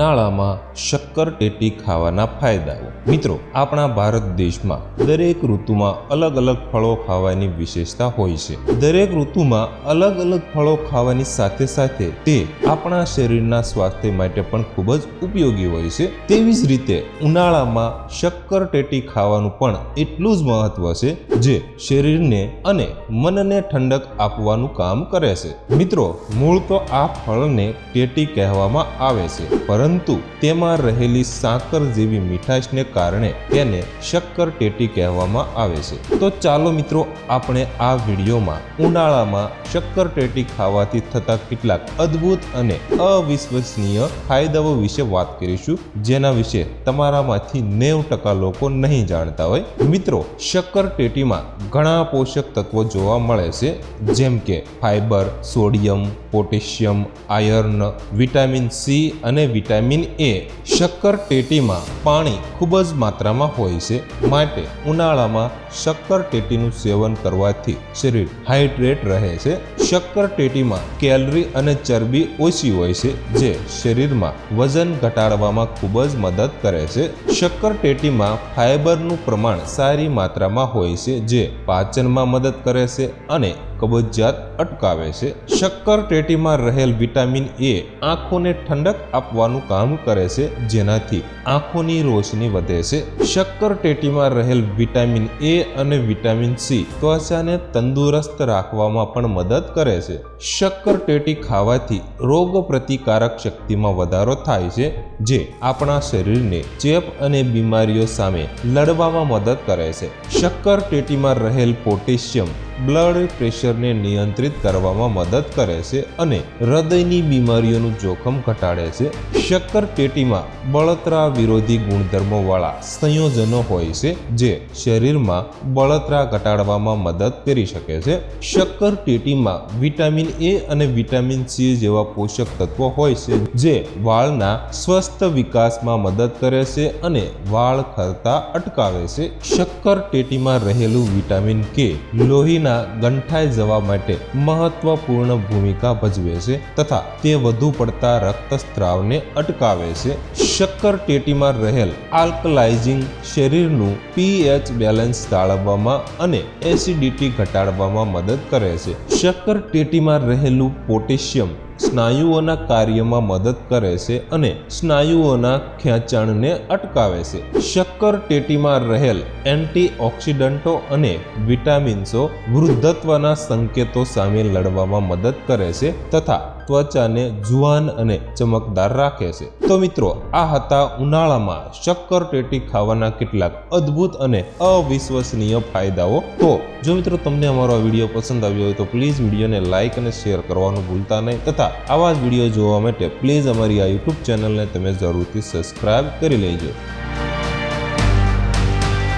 ઉનાળામાં શક્કર ટેટી ખાવાના ફાયદાઓ. મિત્રો, આપણા ભારત દેશમાં દરેક ઋતુમાં અલગ અલગ ફળો ખાવાની વિશેષતા હોય છે. દરેક ઋતુમાં અલગ અલગ ફળો ખાવાની સાથે સાથે તે આપણા શરીરના સ્વાસ્થ્ય માટે પણ ખૂબ જ ઉપયોગી હોય છે. તેવી જ રીતે ઉનાળામાં શક્કર ટેટી ખાવાનું પણ એટલું જ મહત્વ છે જે શરીરને અને મનને ઠંડક આપવાનું કામ કરે છે. મિત્રો, મૂળ તો આ ફળને ટેટી કહેવામાં આવે છે, પરંતુ તેમાં રહેલી સાકર જેવી મીઠાશને કારણે તેને શક્કર ટેટી કહેવામાં આવે છે. તો ચાલો મિત્રો, આપણે આ વિડીયોમાં ઉનાળામાં શક્કર ટેટી ખાવાથી થતા કેટલાક અદ્ભુત અને અવિશ્વસનીય ફાયદાઓ વિશે વાત કરીશું, જેના વિશે તમારામાંથી નેવ ટકા લોકો નહીં જાણતા હોય. મિત્રો, શક્કર ટેટીમાં ઘણા પોષક તત્વો જોવા મળે છે, જેમ કે fibre sodium, potassium, iron, vitamin C અને વિટામિન એ શક્કર ટેટીમાં પાણી ખૂબ જ માત્રામાં હોય છે માટે ઉનાળામાં શક્કર ટેટીનું સેવન કરવાથી શરીર હાઇડ્રેટ રહે છે. શક્કર ટેટીમાં કેલરી અને ચરબી ઓછી હોય છે જે શરીરમાં વજન ઘટાડવામાં ખૂબ જ મદદ કરે છે. શક્કર ટેટીમાં ફાઇબરનું પ્રમાણ સારી માત્રામાં હોય છે જે પાચનમાં મદદ કરે છે અને કબજિયાત અટકાવે છે. શક્કર ટેટીમાં રહેલ વિટામિન એ આંખોને ઠંડક આપવાનું કામ કરે છે, જેનાથી આંખોની રોશની વધે છે. શક્કર ટેટીમાં રહેલ વિટામિન એ અને વિટામિન સી ત્વચાને તંદુરસ્ત રાખવામાં પણ મદદ કરે છે. શક્કર ટેટી ખાવાથી રોગ પ્રતિકારક શક્તિમાં વધારો થાય છે, જે આપણા શરીરને ચેપ અને બીમારીઓ સામે લડવામાં મદદ કરે છે. શક્કર ટેટીમાં રહેલ પોટેશિયમ બ્લડ પ્રેશરને નિયંત્રિત કરવામાં મદદ કરે છે અને હૃદયની બીમારીઓનું જોખમ ઘટાડે છે. શક્કર ટેટીમાં બળતરા વિરોધી ગુણધર્મોવાળા સંયોજનો હોય છે જે શરીરમાં બળતરા ઘટાડવામાં મદદ કરી શકે છે. શક્કર ટેટીમાં વિટામિન એ અને વિટામિન સી જેવા પોષક તત્વો હોય છે જે વાળના સ્વસ્થ વિકાસમાં મદદ કરે છે અને વાળ ખરતા અટકાવે છે. શક્કર ટેટીમાં રહેલું વિટામિન કે લોહીના ગંઠાઈ જવા માટે મહત્વપૂર્ણ ભૂમિકા ભજવે છે તથા તે વધુ પડતા રક્તસ્ત્રાવને અટકાવે છે. શક્કર ટેટીમાં રહેલ આલ્કલાઇઝિંગ શરીરનું પીએચ બેલેન્સ જાળવવામાં અને એસિડિટી ઘટાડવામાં મદદ કરે છે. શક્કર ટેટીમાં રહેલું પોટેશિયમ સ્નાયુઓના કાર્યમાં મદદ કરે છે અને સ્નાયુઓના ખેંચાણને અટકાવે છે. શક્કર ટેટીમાં રહેલ એન્ટીઓક્સિડન્ટો અને વિટામિન્સો વૃદ્ધત્વના સંકેતો સામે લડવામાં મદદ કરે છે તથા ત્વચાને જુવાન અને ચમકદાર રાખે છે. તો મિત્રો, આ હતા ઉનાળામાં શક્કર ટેટી ખાવાના કેટલાક અદ્ભુત અને અવિશ્વસનીય ફાયદાઓ. તો, જો મિત્રો તમને અમારો આ વીડિયો પસંદ આવ્યો હોય તો પ્લીઝ વિડીયોને લાઇક અને શેર કરવાનું ભૂલતા નહીં. તથા આવા જ વીડિયો જોવા માટે પ્લીઝ અમારી આ યુટ્યુબ ચેનલને તમે જરૂરથી સબસ્ક્રાઇબ કરી લેજો.